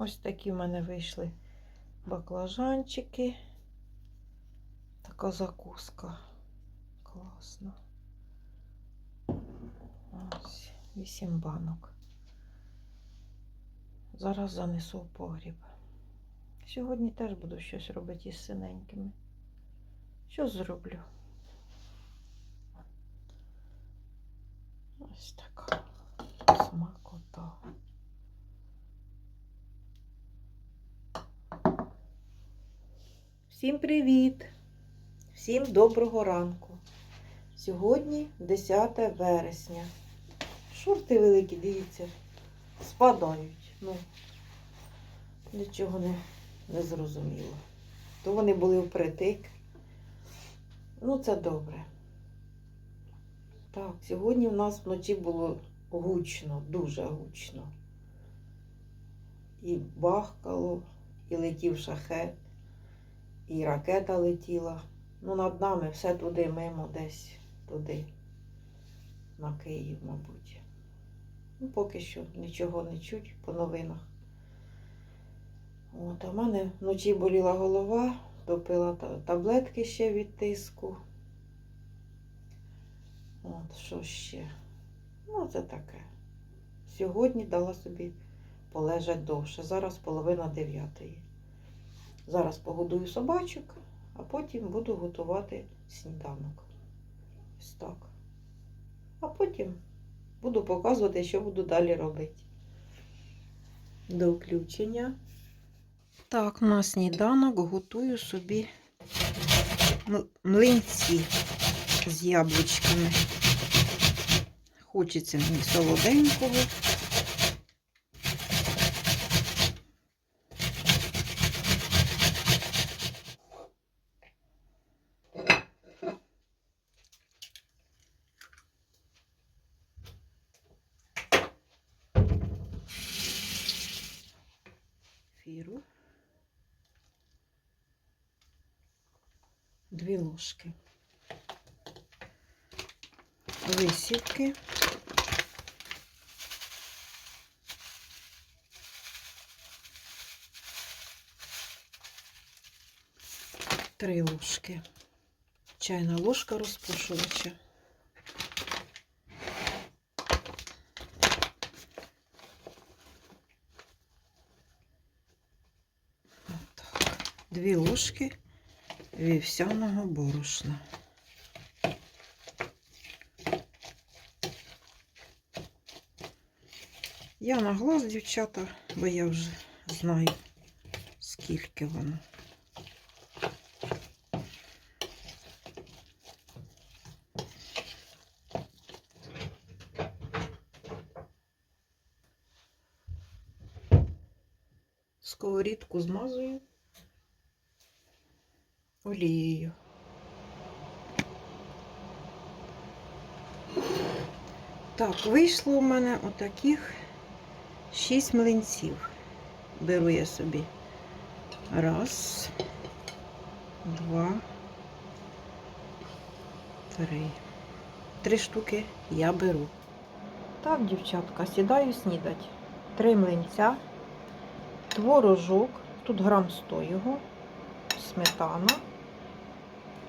Ось такі в мене вийшли баклажанчики. Така закуска. Класно. Ось, вісім банок. Зараз занесу в погріб. Сьогодні теж буду щось робити із синенькими. Що зроблю? Ось така смакота. Всім привіт! Всім доброго ранку. Сьогодні 10 вересня. Шорти великі, дивіться, спадають. Ну, нічого не, не зрозуміло. То вони були впритик. Ну, це добре. Так, сьогодні у нас вночі було гучно, дуже гучно. І бахкало, і летів шахет, і ракета летіла. Ну, над нами все туди, мимо, десь туди, на Київ, мабуть. Ну, поки що нічого не чуть по новинах. От, а в мене вночі боліла голова, допила таблетки ще від тиску. От, що ще? Ну, це таке. Сьогодні дала собі полежать довше. Зараз половина дев'ятої. Зараз погодую собачок, а потім буду готувати сніданок. Ось так. А потім буду показувати, що буду далі робити. До включення. Так, на сніданок готую собі млинці з яблучками. Хочеться мені солоденького. Дві ложки. Висівки. Три ложки, чайна ложка розпушувача. Дві ложки вівсяного борошна. Я на глаз, дівчата, бо я вже знаю, скільки воно. Сковорідку змазую олією. Так, вийшло у мене отаких 6 млинців. Беру я собі. Раз, два, три. Три штуки я беру. Так, дівчатка, сідаю снідать. Три млинця, творожок, тут грам 100 його, сметана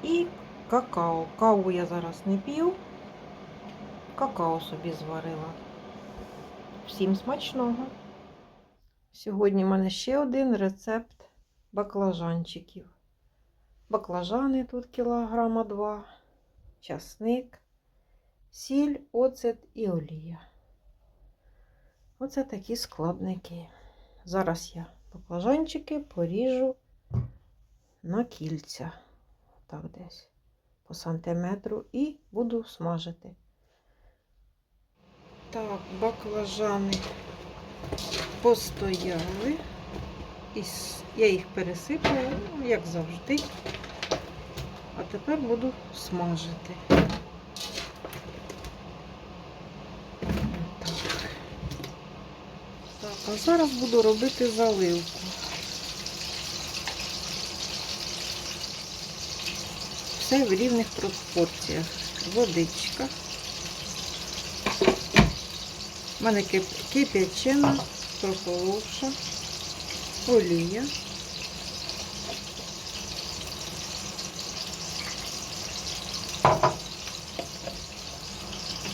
і какао. Каву я зараз не п'ю, какао собі зварила. Всім смачного! Сьогодні в мене ще один рецепт баклажанчиків. Баклажани тут кілограма два, часник, сіль, оцет і олія. Оце такі складники. Зараз я баклажанчики поріжу на кільця. Так десь по сантиметру і буду смажити. Так, баклажани постояли. І я їх пересипала, ну, як завжди. А тепер буду смажити. Так. Так, а зараз буду робити заливку. Все в рівних пропорціях. Водичка. У мене кип- кип'ячена, прохоловша. олія.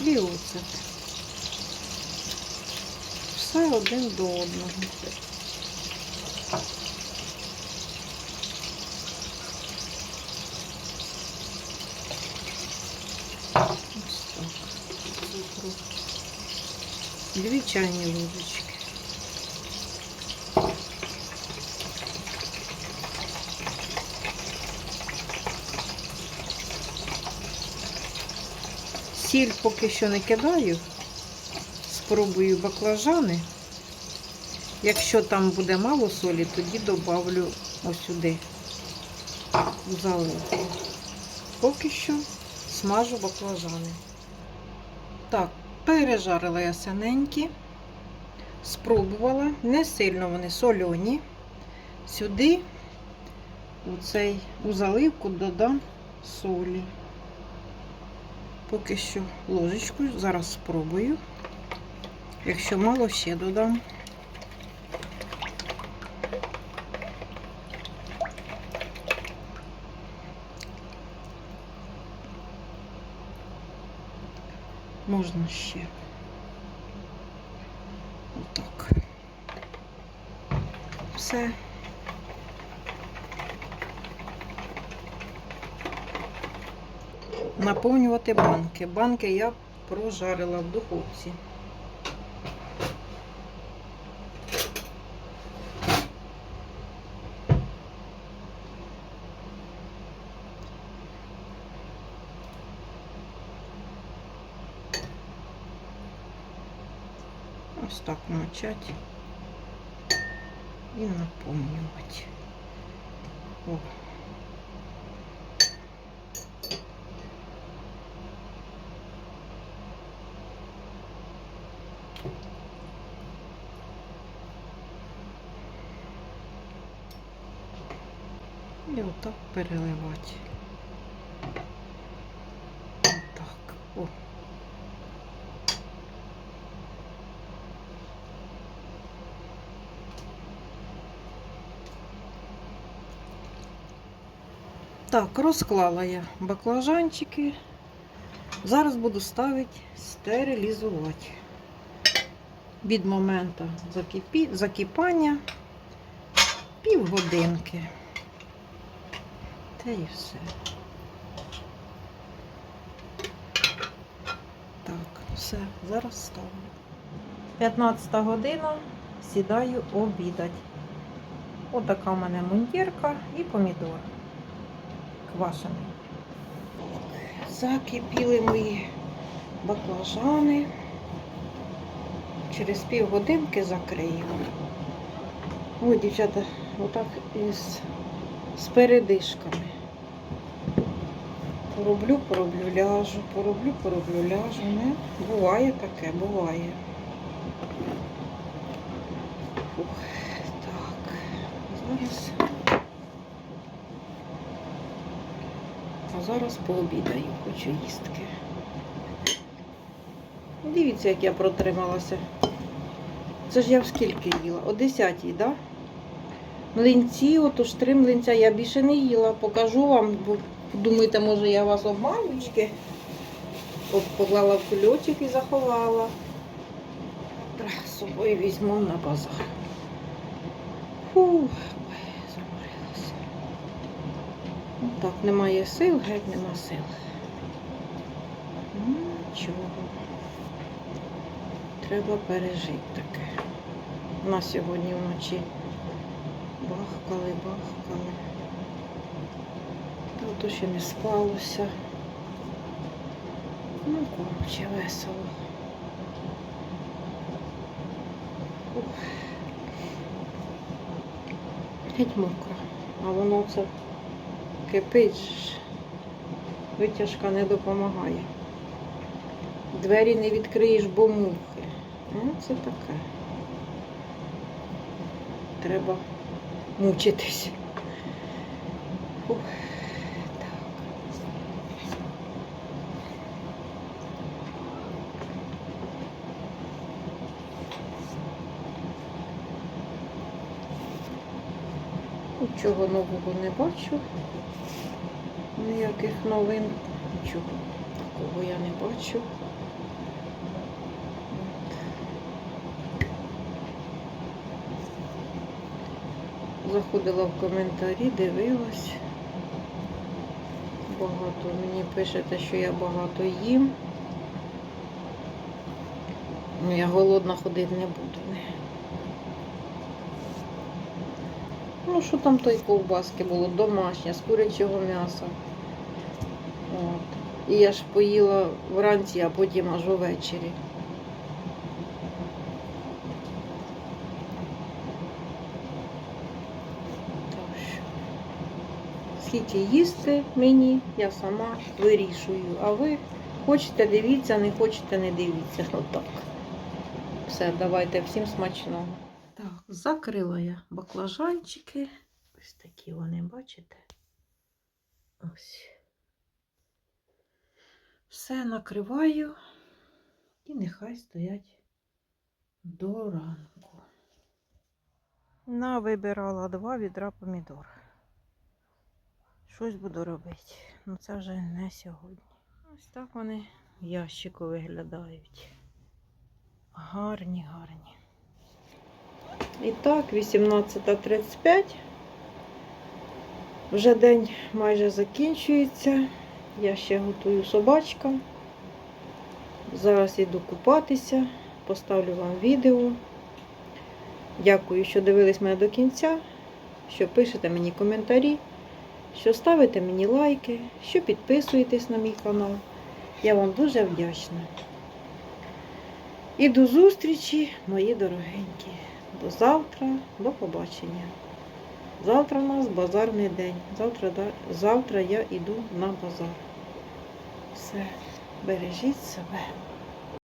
І оцет. Все один до одного. 2 чайні ложечки. Сіль поки що не кидаю, спробую баклажани. Якщо там буде мало солі, тоді додавлю ось сюди заливку. Поки що смажу баклажани. Так, пережарила я синенькі, спробувала, не сильно вони сольоні. Сюди у цей у заливку додам солі. Поки що ложечку, зараз спробую. Якщо мало, ще додам. Можна ще. Отак. Все. Наповнювати банки. Банки я прожарила в духовці. Ось так мочать і наповнювати. О. І отак переливати. Отак. О. Так, розклала я баклажанчики. Зараз буду ставити стерилізувати. Від моменту закипі... закипання півгодинки. Та і все. Так, все, зараз ставлю. 15 година, сідаю обідати. Отака в мене мундірка і помідор квашений. Закипіли мої баклажани. Через півгодинки закрию. Ой, дівчата, отак із з передишками. Пороблю, пороблю, ляжу, пороблю, пороблю, ляжу. Не? Буває таке, буває. Фух, так, зараз. А зараз пообідаю, хочу їстки. Дивіться, як я протрималася. Це ж я в скільки їла? О 10-й, так? Да? Млинці, отож три млинця я більше не їла. Покажу вам, бо думаєте, може я вас обманючки. Поклала в кульочок і заховала. З собою візьму на базар. Фух, так, немає сил, геть нема сил. Нічого. Треба пережити таке. У нас сьогодні вночі бахкали, бахкали. Та то ще не спалося. Ну, коротше, весело. Ух. Геть мокро. А воно це кипить. Витяжка не допомагає. Двері не відкриєш, бо мухи. Ну, це таке. Треба мучитись. Нічого нового не бачу. Ніяких новин. Нічого такого я не бачу. Заходила в коментарі, дивилась. Багато мені пишете, що я багато їм. Ну, я голодна ходити не буду. Ну, що там той ковбаски було? Домашнє, з курячого м'яса. От. І я ж поїла вранці, а потім аж увечері. Скільки їсти мені, я сама вирішую. А ви хочете дивіться, не хочете не дивіться. Отак. Все, давайте всім смачного. Закрила я баклажанчики. Ось такі вони, бачите? Ось. Все накриваю і нехай стоять до ранку. Навибирала два відра помідор. Щось буду робити. Ну це вже не сьогодні. Ось так вони в ящику виглядають. Гарні, гарні. І так, 18.35. Вже день майже закінчується. Я ще готую собачкам. Зараз йду купатися, поставлю вам відео. Дякую, що дивились мене до кінця, що пишете мені коментарі, що ставите мені лайки, що підписуєтесь на мій канал. Я вам дуже вдячна. І до зустрічі, мої дорогенькі. До завтра, до побачення. Завтра у нас базарний день. Завтра, завтра я йду на базар. Все, бережіть себе.